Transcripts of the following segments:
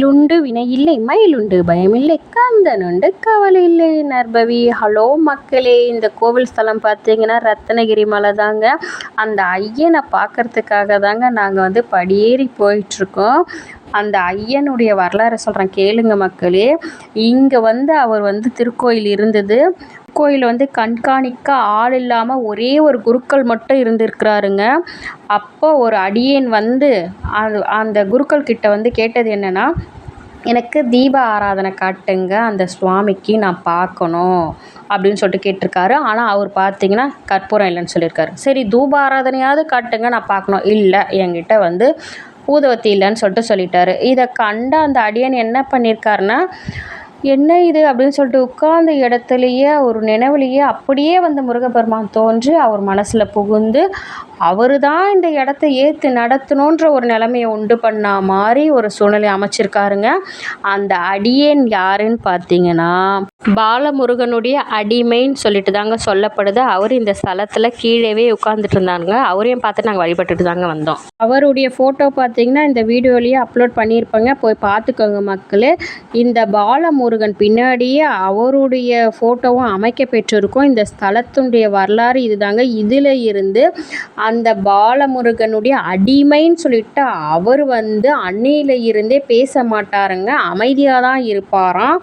லுண்டு வினையில்லை மயிலுண்டு பயமில்லை கந்தனுண்டு கவலை இல்லை நர்பவி ஹலோ மக்களே இந்த கோவில் ஸ்தலம் பார்த்தீங்கன்னா ரத்னகிரி மலை தாங்க. அந்த ஐயனை பார்க்கறதுக்காக தாங்க நாங்கள் வந்து படியேறி போயிட்டுருக்கோம். அந்த ஐயனுடைய வரலாறை சொல்கிறேன் கேளுங்க மக்களே. இங்கே வந்து அவர் வந்து திருக்கோயில் இருந்தது. கோயில் வந்து கண்காணிக்க ஆள் இல்லாமல் ஒரே ஒரு குருக்கள் மட்டும் இருந்திருக்கிறாருங்க. அப்போ ஒரு அடியேன் வந்து அது அந்த குருக்கள் கிட்ட வந்து கேட்டது என்னென்னா எனக்கு தீப ஆராதனை காட்டுங்க அந்த சுவாமிக்கு நான் பார்க்கணும் அப்படின்னு சொல்லிட்டு கேட்டிருக்காரு. ஆனால் அவர் பார்த்தீங்கன்னா கற்பூரம் இல்லைன்னு சொல்லியிருக்காரு. சரி தூப ஆராதனையாவது காட்டுங்க நான் பார்க்கணும். இல்லை என்கிட்ட வந்து ஊதுவத்தி இல்லைன்னு சொல்லிட்டு சொல்லிட்டாரு. இதை கண்ட அந்த அடியன் என்ன பண்ணியிருக்காருன்னா என்ன இது? அப்படின்னு சொல்லிட்டு உட்கார்ந்த இடத்துலையே ஒரு நினைவுலையே அப்படியே வந்து முருகப்பெருமான் தோன்றி அவர் மனசில் புகுந்து அவர் தான் இந்த இடத்த ஏற்று நடத்தணுன்ற ஒரு நிலைமையை உண்டு பண்ண மாதிரி ஒரு சூழ்நிலை அமைச்சிருக்காருங்க. அந்த அடியேன் யாருன்னு பார்த்தீங்கன்னா பாலமுருகனுடைய அடிமைன்னு சொல்லிட்டு தாங்க சொல்லப்படுது. அவர் இந்த ஸ்தலத்தில் கீழேவே உட்காந்துட்டு இருந்தாங்க அவரையும் பார்த்து நாங்கள் வழிபட்டுட்டு தாங்க வந்தோம். அவருடைய ஃபோட்டோ பார்த்தீங்கன்னா இந்த வீடியோலேயே அப்லோட் பண்ணியிருப்பாங்க. போய் பார்த்துக்கோங்க மக்களே. இந்த பாலமுருகன் பின்னாடியே அவருடைய ஃபோட்டோவும் அமைக்க பெற்றிருக்கும். இந்த ஸ்தலத்துடைய வரலாறு இதுதாங்க. இதில் இருந்து அந்த பாலமுருகனுடைய அடிமைன்னு சொல்லிட்டு அவர் வந்து அன்னையில் இருந்தே பேச மாட்டாருங்க. அமைதியாக தான் இருப்பாராம்.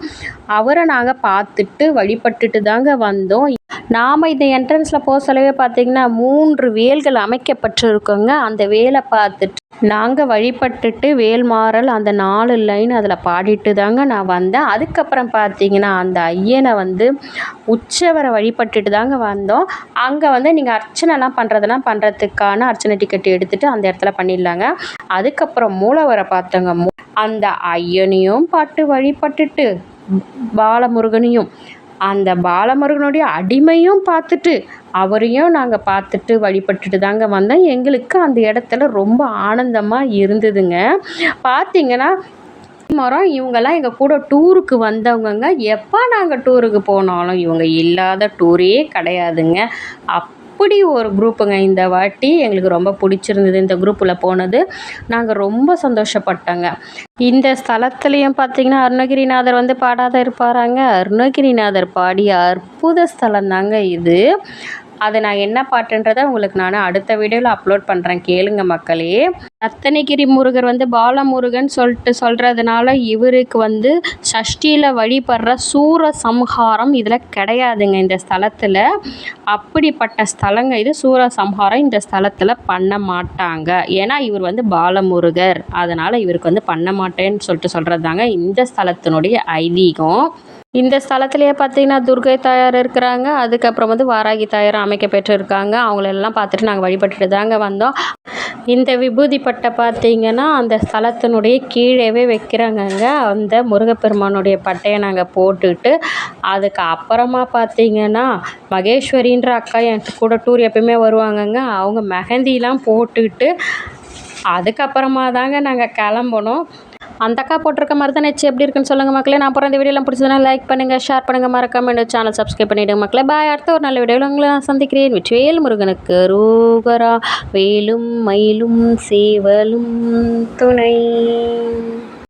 அவரை நாங்கள் பார்த்துட்டு வழிபட்டுட்டு தாங்க வந்தோம். நாம் இந்த என்ட்ரன்ஸில் போக சொல்லவே பார்த்தீங்கன்னா மூன்று வேல்கள் அமைக்கப்பட்டிருக்குங்க. அந்த வேலை பார்த்துட்டு நாங்கள் வழிபட்டுட்டு வேல்மாறல் அந்த நாலு லைன் அதில் பாடிட்டு தாங்க நான் வந்தேன். அதுக்கப்புறம் பார்த்தீங்கன்னா அந்த ஐயனை வந்து உற்சவரை வழிபட்டுட்டு தாங்க வந்தோம். அங்கே வந்து நீங்கள் அர்ச்சனைலாம் பண்ணுறதெல்லாம் பண்ணுறதுக்கான அர்ச்சனை டிக்கெட் எடுத்துகிட்டு அந்த இடத்துல பண்ணிடலாங்க. அதுக்கப்புறம் மூலவரை பார்த்தோங்க. அந்த ஐயனையும் பாட்டு வழிபட்டுட்டு பாலமுருகனையும் அந்த பாலமுருகனுடைய அடிமையும் பார்த்துட்டு அவரையும் நாங்கள் பார்த்துட்டு வழிபட்டுட்டு தாங்க வந்தோம். எங்களுக்கு அந்த இடத்துல ரொம்ப ஆனந்தமாக இருந்ததுங்க. பார்த்தீங்கன்னா மரம் இவங்கெல்லாம் எங்கள் கூட டூருக்கு வந்தவங்கங்க. எப்போ நாங்கள் டூருக்கு போனாலும் இவங்க இல்லாத டூரே கிடையாதுங்க. அப் அப்படி ஒரு குரூப்புங்க. இந்த வாட்டி எங்களுக்கு ரொம்ப பிடிச்சிருந்தது இந்த குரூப்பில் போனது. நாங்கள் ரொம்ப சந்தோஷப்பட்டோங்க. இந்த ஸ்தலத்துலேயும் பார்த்திங்கன்னா அருணகிரிநாதர் வந்து பாடாத இருப்பாராங்க. அருணகிரிநாதர் பாடிய அற்புத ஸ்தலம் தாங்க இது. அதை நான் என்ன பாட்டுன்றதை உங்களுக்கு நான் அடுத்த வீடியோவில் அப்லோட் பண்ணுறேன் கேளுங்க மக்களே. ரத்தனகிரி முருகர் வந்து பாலமுருகன் சொல்லிட்டு சொல்கிறதுனால இவருக்கு வந்து சஷ்டியில் வழிபடுற சூர சம்ஹாரம் இதில் கிடையாதுங்க இந்த ஸ்தலத்தில். அப்படிப்பட்ட ஸ்தலங்க இது சூர சம்ஹாரம் இந்த ஸ்தலத்தில் பண்ண மாட்டாங்க. ஏன்னா இவர் வந்து பாலமுருகர். அதனால் இவருக்கு வந்து பண்ண மாட்டேன்னு சொல்லிட்டு சொல்கிறது தாங்க இந்த ஸ்தலத்தினுடைய ஐதீகம். இந்த ஸ்தலத்திலேயே பார்த்தீங்கன்னா துர்கை தாயார் இருக்கிறாங்க. அதுக்கப்புறம் வந்து வாராகி தாயார் அமைக்க பெற்றிருக்காங்க. அவங்களெல்லாம் பார்த்துட்டு நாங்கள் வழிபட்டுட்டு தாங்க வந்தோம். இந்த விபூதி பட்டை பார்த்தீங்கன்னா அந்த ஸ்தலத்தினுடைய கீழேவே வைக்கிறாங்கங்க அந்த முருகப்பெருமானுடைய பட்டையை நாங்கள் போட்டுட்டு அதுக்கு அப்புறமா பார்த்தீங்கன்னா மகேஸ்வரின்ற அக்கா என் கூட டூர் எப்பயுமே வருவாங்கங்க. அவங்க மெஹந்திலாம் போட்டுட்டு அதுக்கப்புறமா தாங்க நாங்கள் கிளம்புனோம் அந்த அக்கா போட்டிருக்க மாதிரி தான் நெச்சு எப்படி இருக்குன்னு சொல்லுங்கள் மக்களே. நான் அப்புறம் இந்த வீடியோலாம் பிடிச்சதுனா லைக் பண்ணுங்கள் ஷேர் பண்ணுங்கள் மறக்காம என்னோட சேனல் சப்ஸ்கிரைப் பண்ணிவிடுங்க மக்களே. பாய் அடுத்த ஒரு நல்ல வீடியோவில் உங்களை நான் சந்திக்கிறேன். வெற்றிவேல் முருகனுக்கு ரூகரா வேலும் மயிலும் சேவலும் துணை.